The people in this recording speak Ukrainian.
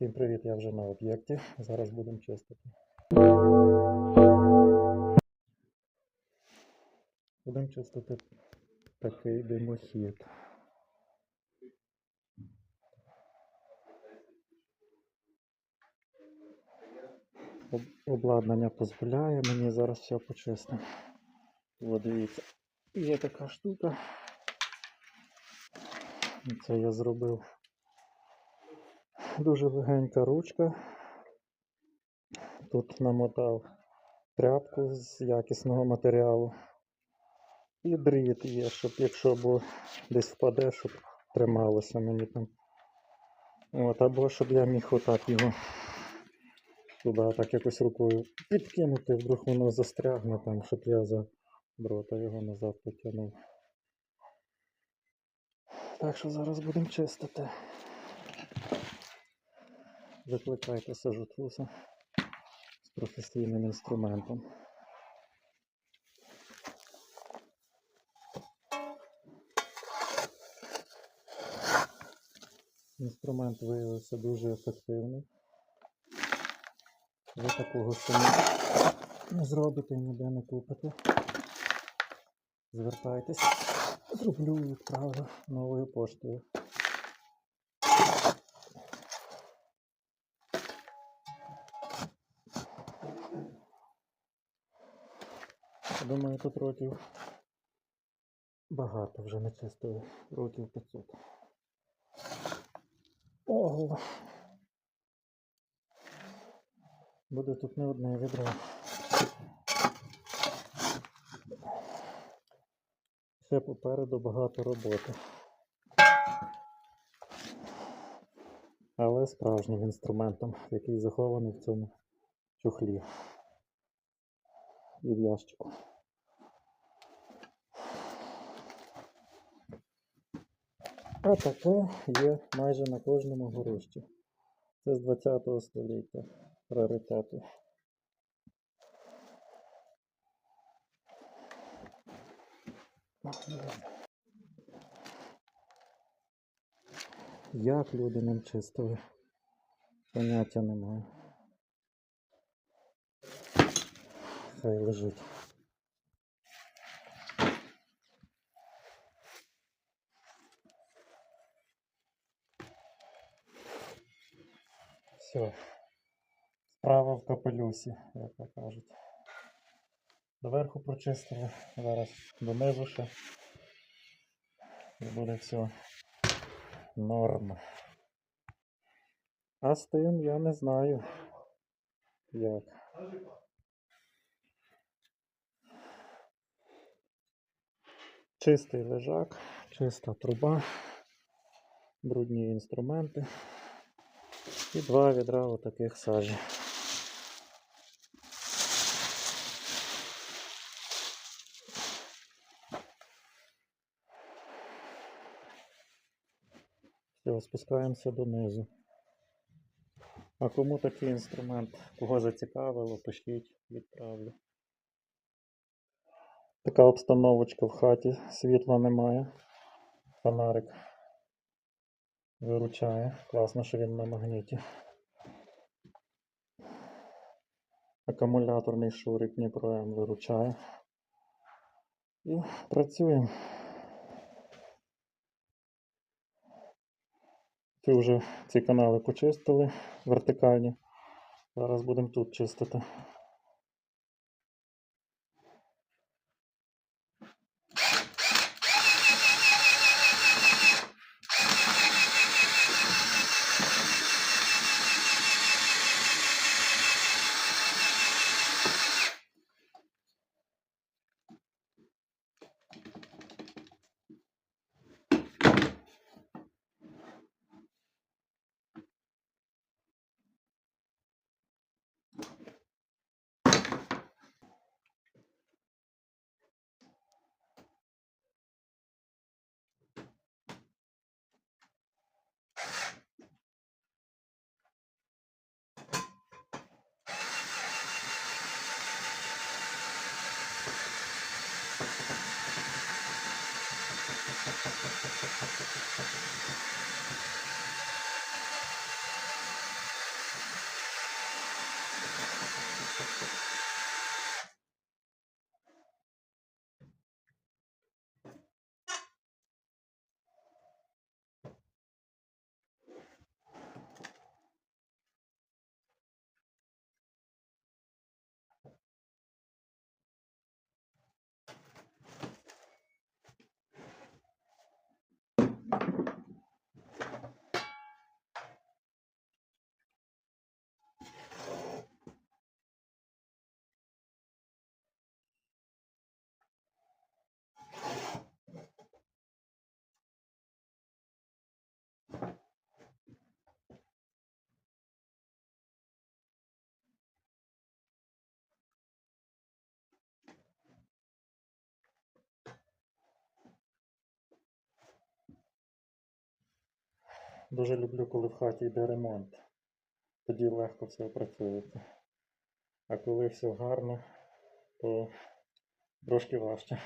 Всім привіт, я вже на об'єкті. Зараз будемо чистити. Будемо чистити такий димохід. Обладнання дозволяє мені зараз все почистити. От дивіться, є така штука. Це я зробив дуже легенька ручка. Тут намотав тряпку з якісного матеріалу. І дріт є, щоб якщо бо десь впаде, щоб трималося мені там. От, або щоб я міг отак його туди так якось рукою підкинути, вдруг воно застрягне там, щоб я за дрота його назад потягнув. Так що зараз будемо чистити. Викликайте сажутвуса з професійним інструментом. Інструмент виявився дуже ефективний. Ви такого самі не зробите і ніде не купите. Звертайтесь, зроблю відправлю новою поштою. Думаю, тут років багато вже не чистили. Років 500. Ого. Буде тут не одне відро. Ще попереду багато роботи. Але справжнім інструментом, який захований в цьому чохлі і в ящику. А таке є майже на кожному горищі. Це з 20 століття раритету. Як люди ним чистили? Поняття немає. Хай лежить. Все. Справа в капелюсі, як то кажуть. Доверху прочистили, зараз донизу ще. І буде все норм. А з тим я не знаю. Як. Чистий лежак, чиста труба, брудні інструменти і два відра отаких сажі. Все, спускаємося донизу. А кому такий інструмент, кого зацікавило, пишіть, відправлю. Така обстановочка в хаті, світла немає. Фонарик виручає. Класно, що він на магніті. Акумуляторний шурик Дніпро М виручає. І працюємо. Ці вже ці канали почистили вертикальні. Зараз будемо тут чистити. Дуже люблю, коли в хаті йде ремонт. Тоді легко все опрацьовувати. А коли все гарно, то трошки важче.